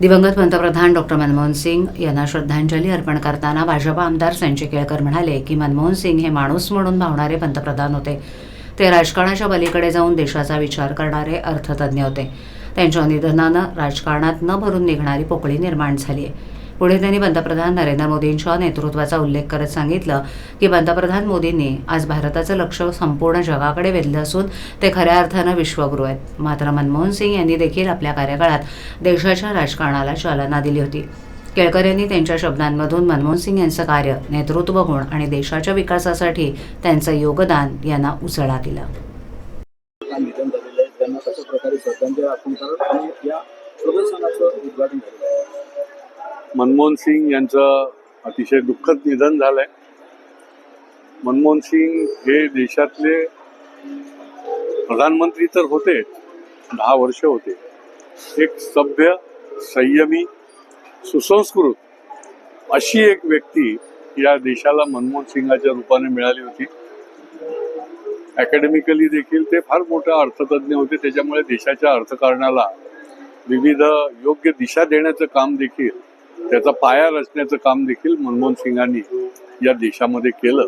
दिवंगत पंतप्रधान डॉक्टर मनमोहन सिंग यांना श्रद्धांजली अर्पण करताना भाजपा आमदार संजय केळकर म्हणाले की मनमोहन सिंग हे माणूस म्हणून भावणारे पंतप्रधान होते. ते राजकारणाच्या पलीकडे जाऊन देशाचा विचार करणारे अर्थतज्ज्ञ होते. त्यांच्या निधनानं राजकारणात न भरून निघणारी पोकळी निर्माण झाली आहे पुढे त्यांनी पंतप्रधान नरेंद्र मोदींच्या नेतृत्वाचा उल्लेख करत सांगितलं की पंतप्रधान मोदींनी आज भारताचं लक्ष संपूर्ण जगाकडे वेधलं असून ते खऱ्या अर्थानं विश्वगुरू आहेत. मात्र मनमोहन सिंग यांनी देखील आपल्या कार्यकाळात देशाच्या राजकारणाला चालना दिली होती. केळकर यांनी त्यांच्या शब्दांमधून मनमोहन सिंग यांचं कार्य नेतृत्व गुण आणि देशाच्या विकासासाठी त्यांचं योगदान यांना उजळा दिला. निधन झालेलं आहे त्यांना कशा प्रकारे श्रद्धांजली अर्पण करत आणि या प्रदर्शनाचं उद्घाटन झालेलं आहे मनमोहन सिंग यांचं अतिशय दुःखद निधन झालंय. मनमोहन सिंग हे देशातले प्रधानमंत्री तर होते दहा वर्ष होते. एक सभ्य संयमी सुसंस्कृत अशी एक व्यक्ती या देशाला मनमोहन सिंगाच्या रूपाने मिळाली होती. अकॅडमिकली देखील ते फार मोठे अर्थतज्ञ होते. त्याच्यामुळे देशाच्या अर्थकारणाला विविध योग्य दिशा देण्याचं काम देखील त्याचा पाया रचण्याचं काम देखील मनमोहन सिंगांनी या देशामध्ये केलं.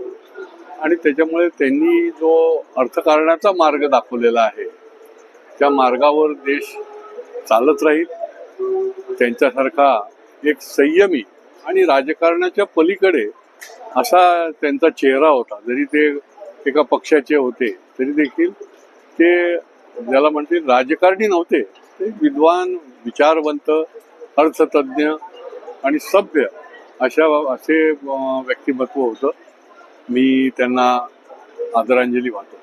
आणि त्याच्यामुळे त्यांनी जो अर्थकारणाचा मार्ग दाखवलेला आहे त्या मार्गावर देश चालत राहील. त्यांच्यासारखा एक संयमी आणि राजकारणाच्या पलीकडे असा त्यांचा चेहरा होता. जरी ते एका पक्षाचे होते तरी देखील ते ज्याला म्हणतील राजकारणी नव्हते ते विद्वान विचारवंत अर्थतज्ञ आणि सभ्य अशा असे व्यक्तिमत्व होतं. मी त्यांना आदरांजली वाहतो.